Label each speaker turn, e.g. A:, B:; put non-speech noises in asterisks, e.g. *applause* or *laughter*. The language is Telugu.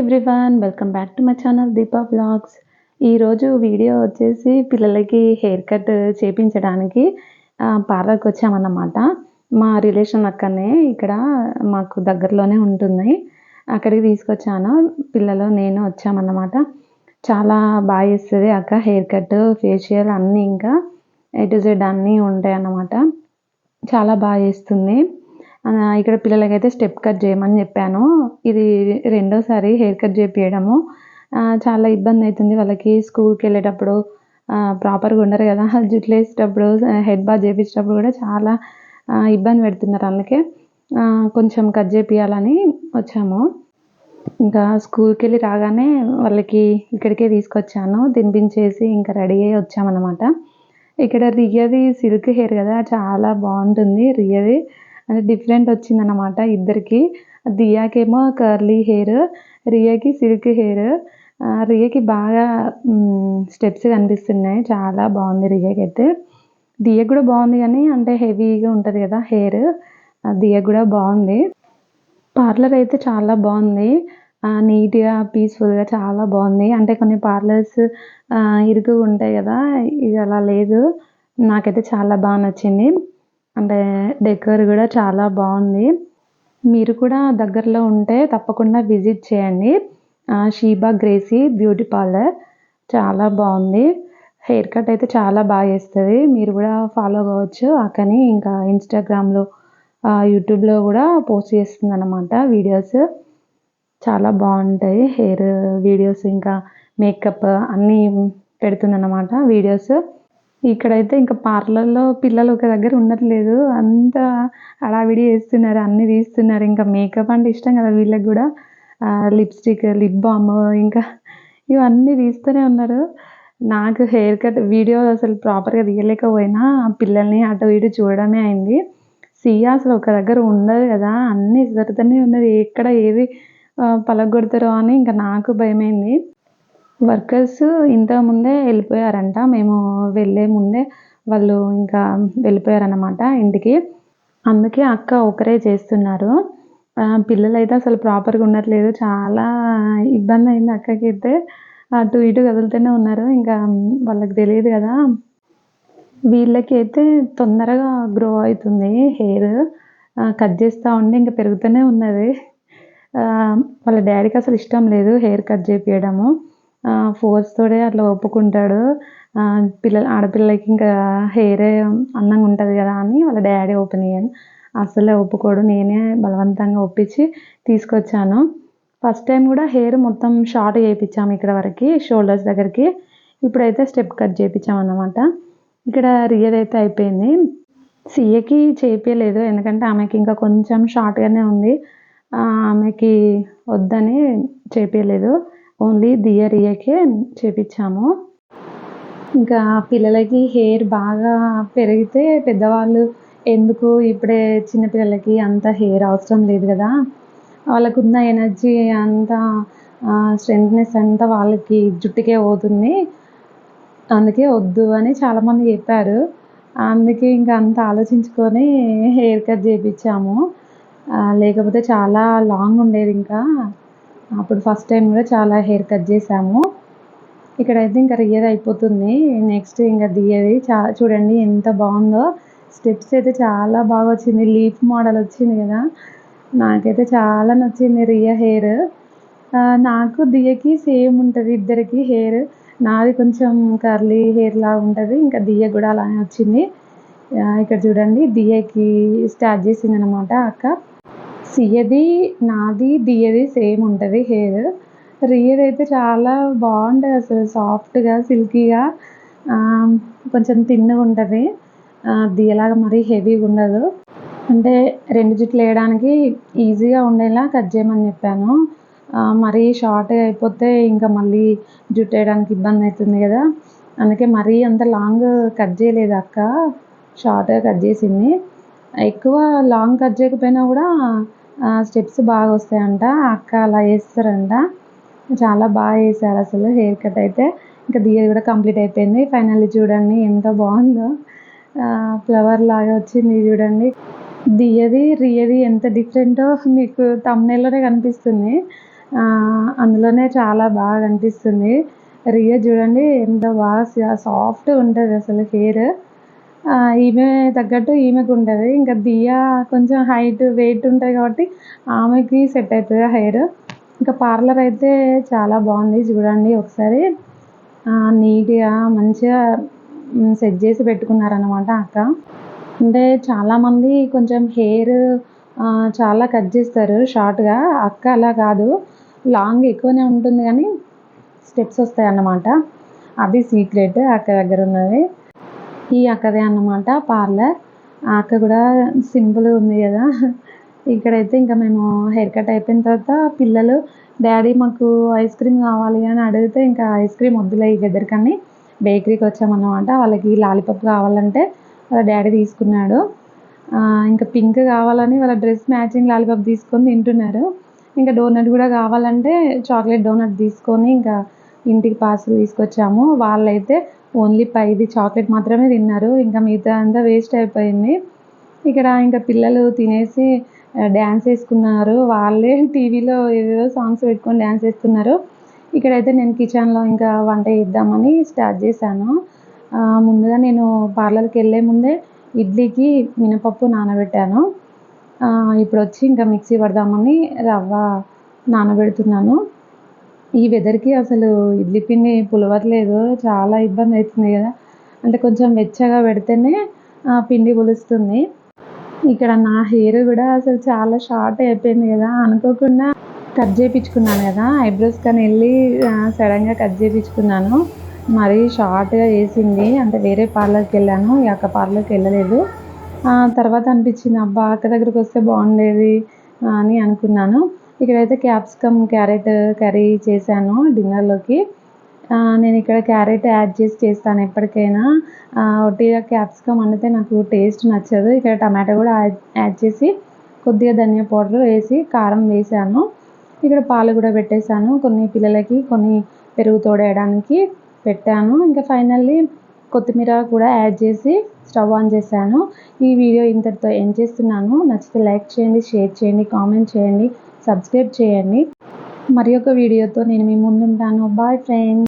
A: Everyone welcome back to my channel Deepa blogs ఈరోజు వీడియో వచ్చేసి పిల్లలకి హెయిర్ కట్ చేపించడానికి పార్లర్కి వచ్చామన్నమాట. మా రిలేషన్ అక్కనే ఇక్కడ మాకు దగ్గరలోనే ఉంటుంది. అక్కడికి తీసుకొచ్చాను. పిల్లలు నేను వచ్చామన్నమాట. చాలా బాగా ఇస్తుంది అక్క హెయిర్ కట్ ఫేషియల్ అన్నీ ఇంకా ఏ టు జెడ్ అన్నీ ఉంటాయి అన్నమాట చాలా బాగా చేస్తుంది. ఇక్కడ పిల్లలకైతే స్టెప్ కట్ చేయమని చెప్పాను. ఇది రెండోసారి హెయిర్ కట్ చేపించడము చాలా ఇబ్బంది అవుతుంది వాళ్ళకి. స్కూల్కి వెళ్ళేటప్పుడు ప్రాపర్గా ఉండరు కదా. *laughs* జుట్లు వేసేటప్పుడు హెడ్ బాత్ చేపించేటప్పుడు కూడా చాలా ఇబ్బంది పెడుతున్నారు అందుకే కొంచెం కట్ చేపియాలని వచ్చాము. ఇంకా స్కూల్కి వెళ్ళి రాగానే వాళ్ళకి ఇక్కడికే తీసుకొచ్చాను. తినిపించేసి ఇంకా రెడీ అయ్యి వచ్చామన్నమాట. ఇక్కడ రియది సిల్క్ హెయిర్ కదా. చాలా బాగుంటుంది రియది. అంటే డిఫరెంట్ వచ్చిందన్నమాట ఇద్దరికి. దియాకేమో కర్లీ హెయిర్ రియాకి సిల్క్ హెయిర్ రియాకి బాగా స్టెప్స్ కనిపిస్తున్నాయి. చాలా బాగుంది రియాకి అయితే దియ కూడా బాగుంది కానీ అంటే హెవీగా ఉంటుంది కదా హెయిర్ దియ కూడా బాగుంది. పార్లర్ అయితే చాలా బాగుంది. నీట్గా పీస్ఫుల్గా చాలా బాగుంది. అంటే కొన్ని పార్లర్స్ ఇరుకుగా ఉంటాయి కదా. ఇది అలా లేదు. నాకైతే చాలా బాగా నచ్చింది. అంటే డెకర్ కూడా చాలా బాగుంది. మీరు కూడా దగ్గరలో ఉంటే తప్పకుండా విజిట్ చేయండి. షీబా గ్రేసీ బ్యూటీ పార్లర్ చాలా బాగుంది. హెయిర్ కట్ అయితే చాలా బాగా చేస్తుంది. మీరు కూడా ఫాలో కావచ్చు అక్కని ఇంకా ఇన్స్టాగ్రామ్లో యూట్యూబ్లో కూడా పోస్ట్ చేస్తుంది అనమాట వీడియోస్. చాలా బాగుంటాయి హెయిర్ వీడియోస్ ఇంకా మేకప్ అన్నీ పెడుతుందన్నమాట వీడియోస్. ఇక్కడైతే ఇంకా పార్లర్లో పిల్లలు ఒక దగ్గర ఉండట్లేదు అంతా హడావిడి చేస్తున్నారు అన్నీ తీస్తున్నారు. ఇంకా మేకప్ అంటే ఇష్టం కదా వీళ్ళకి కూడా. లిప్స్టిక్ లిప్ బామ్ ఇంకా ఇవన్నీ తీస్తూనే ఉన్నారు. నాకు హెయిర్ కట్ వీడియో అసలు ప్రాపర్గా తీయలేకపోయినా పిల్లల్ని అటు ఇటు చూడడమే అయింది. సియా అసలు ఒక దగ్గర ఉండదు కదా అన్నీ జరుగుతూనే ఉన్నది. ఎక్కడ ఏది పలగొడతారో అని ఇంకా నాకు భయమైంది. వర్కర్స్ ఇంత ముందే వెళ్ళిపోయారంట. మేము వెళ్ళే ముందే వాళ్ళు ఇంకా వెళ్ళిపోయారనమాట ఇంటికి. అందుకే అక్క ఒకరే చేస్తున్నారు. పిల్లలైతే అసలు ప్రాపర్గా ఉండట్లేదు. చాలా ఇబ్బంది అయింది అక్కకి అయితే. అటు ఇటు కదులుతూనే ఉన్నారు. ఇంకా వాళ్ళకి తెలియదు కదా. వీళ్ళకి అయితే తొందరగా గ్రో అవుతుంది హెయిర్. కట్ చేస్తూ ఉండి ఇంకా పెరుగుతూనే ఉన్నది. వాళ్ళ డాడీకి అసలు ఇష్టం లేదు హెయిర్ కట్ చేపించడము ఫోర్స్ తోడే అట్లా ఒప్పుకుంటాడు. పిల్ల పిల్లల ఆడపిల్లలకి ఇంకా హెయిరే అందంగా ఉంటుంది కదా అని వాళ్ళ డాడీ ఒపీనియన్ అసలే ఒప్పుకోడు. నేనే బలవంతంగా ఒప్పించి తీసుకొచ్చాను. ఫస్ట్ టైం కూడా హెయిర్ మొత్తం షార్ట్ చేయించాము ఇక్కడ వరకు షోల్డర్స్ దగ్గరికి. ఇప్పుడైతే స్టెప్ కట్ చేయించాం అన్నమాట. ఇక్కడ రియల్ అయితే అయిపోయింది. సీఏకి చేపించలేదు ఎందుకంటే ఆమెకి ఇంకా కొంచెం షార్ట్గానే ఉంది. ఆమెకి వద్దని చేపించలేదు ఓన్లీ దియర్ ఇయర్కే చేపించాము. ఇంకా పిల్లలకి హెయిర్ బాగా పెరిగితే పెద్దవాళ్ళు ఎందుకు ఇప్పుడే చిన్నపిల్లలకి అంత హెయిర్ అవసరం లేదు కదా? వాళ్ళకున్న ఎనర్జీ అంతా స్ట్రెంగ్నెస్ అంతా వాళ్ళకి జుట్టుకే పోతుంది. అందుకే వద్దు అని చాలామంది చెప్పారు. అందుకే ఇంకా అంత ఆలోచించుకొని హెయిర్ కట్ చేయించాము లేకపోతే చాలా లాంగ్ ఉండేది ఇంకా. అప్పుడు ఫస్ట్ టైం కూడా చాలా హెయిర్ కట్ చేసాము. ఇక్కడైతే ఇంకా రియర్ అయిపోతుంది. నెక్స్ట్ ఇంకా దియ్యది చాలా చూడండి ఎంత బాగుందో. స్టెప్స్ అయితే చాలా బాగా వచ్చింది. లీఫ్ మోడల్ వచ్చింది కదా. నాకైతే చాలా నచ్చింది రియ హెయిర్ నాకు దియకి సేమ్ ఉంటుంది. ఇద్దరికి హెయిర్ నాది కొంచెం కర్లీ హెయిర్ లాగా ఉంటుంది. ఇంకా దియ కూడా అలానే వచ్చింది. ఇక్కడ చూడండి దియకి స్టార్ట్ చేసింది అనమాట అక్క. సియది నాది దియది సేమ్ ఉంటుంది హెయిర్. రియర్ అయితే చాలా బాగుంటుంది అసలు సాఫ్ట్గా సిల్కీగా కొంచెం తిన్నగా ఉంటుంది. దియలాగా మరీ హెవీగా ఉండదు. అంటే రెండు జుట్లు వేయడానికి ఈజీగా ఉండేలా కట్ చేయమని చెప్పాను. మరీ షార్ట్ అయిపోతే ఇంకా మళ్ళీ జుట్టు వేయడానికి ఇబ్బంది అవుతుంది కదా. అందుకే మరీ అంత లాంగ్ కట్ చేయలేదు అక్క. షార్ట్గా కట్ చేసింది. ఎక్కువ లాంగ్ కట్ చేయకపోయినా కూడా స్టెప్స్ బాగా వస్తాయంట. అక్క అలా వేస్తారంట. చాలా బాగా వేసారు అసలు హెయిర్ కట్ అయితే. ఇంకా దియర్ కూడా కంప్లీట్ అయిపోయింది. ఫైనల్లీ చూడండి ఎంత బాగుందో. ఫ్లవర్ లాగా వచ్చింది చూడండి. దియది రియది ఎంత డిఫరెంటో మీకు తమ్నేల్లోనే కనిపిస్తుంది. అందులోనే చాలా బాగా అనిపిస్తుంది రియా చూడండి ఎంత బాగా సాఫ్ట్ ఉంటుంది అసలు హెయిర్. ఈమె తగ్గట్టు ఈమెకు ఉంటుంది ఇంకా దియా కొంచెం హైట్ వెయిట్ ఉంటుంది కాబట్టి ఆమెకి సెట్ అవుతుంది హెయిర్. ఇంకా పార్లర్ అయితే చాలా బాగుంది చూడండి ఒకసారి. నీట్గా మంచిగా సెట్ చేసి పెట్టుకున్నారనమాట అక్క. అంటే చాలామంది కొంచెం హెయిర్ చాలా కట్ చేస్తారు షార్ట్గా. అక్క అలా కాదు. లాంగ్ ఎక్కువనే ఉంటుంది కానీ స్టెప్స్ వస్తాయి అన్నమాట అది సీక్రెట్ అక్క దగ్గర ఉన్నది. ఈ అక్కదే అన్నమాట పార్లర్ ఆ అక్క కూడా సింపుల్గా ఉంది కదా. ఇక్కడైతే ఇంకా మేము హెయిర్ కట్ అయిపోయిన తర్వాత పిల్లలు డాడీ మాకు ఐస్ క్రీమ్ కావాలి అని అడిగితే ఇంకా ఐస్ క్రీమ్ వద్దులే ఈ దగ్గరకని బేకరీకి వచ్చామన్నమాట. వాళ్ళకి లాలీపాప్ కావాలంటే వాళ్ళ డాడీ తీసుకున్నాడు. ఇంకా పింక్ కావాలని వాళ్ళ డ్రెస్ మ్యాచింగ్ లాలీపాప్ తీసుకొని తింటున్నారు. ఇంకా డోనట్ కూడా కావాలంటే చాక్లెట్ డోనట్ తీసుకొని ఇంకా ఇంటికి పార్సల్ తీసుకొచ్చాము. వాళ్ళైతే ఓన్లీ పైది చాక్లెట్ మాత్రమే తిన్నారు. ఇంకా మిగతా అంతా వేస్ట్ అయిపోయింది. ఇక్కడ ఇంకా పిల్లలు తినేసి డ్యాన్స్ వేసుకున్నారు. వాళ్ళే టీవీలో ఏవేవో సాంగ్స్ పెట్టుకొని డ్యాన్స్ వేస్తున్నారు. ఇక్కడైతే నేను కిచెన్లో ఇంకా వంట చేద్దామని స్టార్ట్ చేశాను. ముందుగా నేను పార్లర్కి వెళ్ళే ముందే ఇడ్లీకి మినపప్పు నానబెట్టాను. ఇప్పుడు వచ్చి ఇంకా మిక్సీ పడదామని రవ్వ నానబెడుతున్నాను. ఈ వెదర్కి అసలు ఇడ్లీ పిండి పులవట్లేదు. చాలా ఇబ్బంది అవుతుంది కదా. అంటే కొంచెం వెచ్చగా పెడితేనే ఆ, పిండి పులుస్తుంది. ఇక్కడ నా హెయిర్ కూడా అసలు చాలా షార్ట్ అయిపోయింది కదా. అనుకోకుండా కట్ చేయించుకున్నాను కదా. ఐబ్రోస్ కానీ వెళ్ళి సడన్గా కట్ చేయించుకున్నాను మరీ షార్ట్గా వేసింది. అంటే వేరే పార్లర్కి వెళ్ళాను. ఈ అక్క పార్లర్కి వెళ్ళలేదు. తర్వాత అనిపించింది అబ్బా అక్క దగ్గరికి వస్తే బాగుండేది అని అనుకున్నాను. ఇక్కడైతే క్యాప్సికమ్ క్యారెట్ కర్రీ చేశాను డిన్నర్లోకి. నేను ఇక్కడ క్యారెట్ యాడ్ చేసి చేస్తాను ఎప్పటికైనా. ఒట్టిగా క్యాప్సికమ్ అనేది నాకు టేస్ట్ నచ్చదు. ఇక్కడ టమాటో కూడా యాడ్ యాడ్ చేసి కొద్దిగా ధనియా పౌడర్ వేసి కారం వేసాను ఇక్కడ పాలు కూడా పెట్టేశాను. కొన్ని పిల్లలకి కొన్ని పెరుగు తోడేయడానికి పెట్టాను. ఇంకా ఫైనల్లీ కొత్తిమీర కూడా యాడ్ చేసి స్టవ్ ఆన్ చేశాను. ఈ వీడియో ఇంతటితో ఎండ్ చేస్తున్నాను. నచ్చితే లైక్ చేయండి షేర్ చేయండి కామెంట్ చేయండి. సబ్స్క్రైబ్ చేయండి. మరి ఒక వీడియోతో నేను మీ ముందుంటాను. Bye friends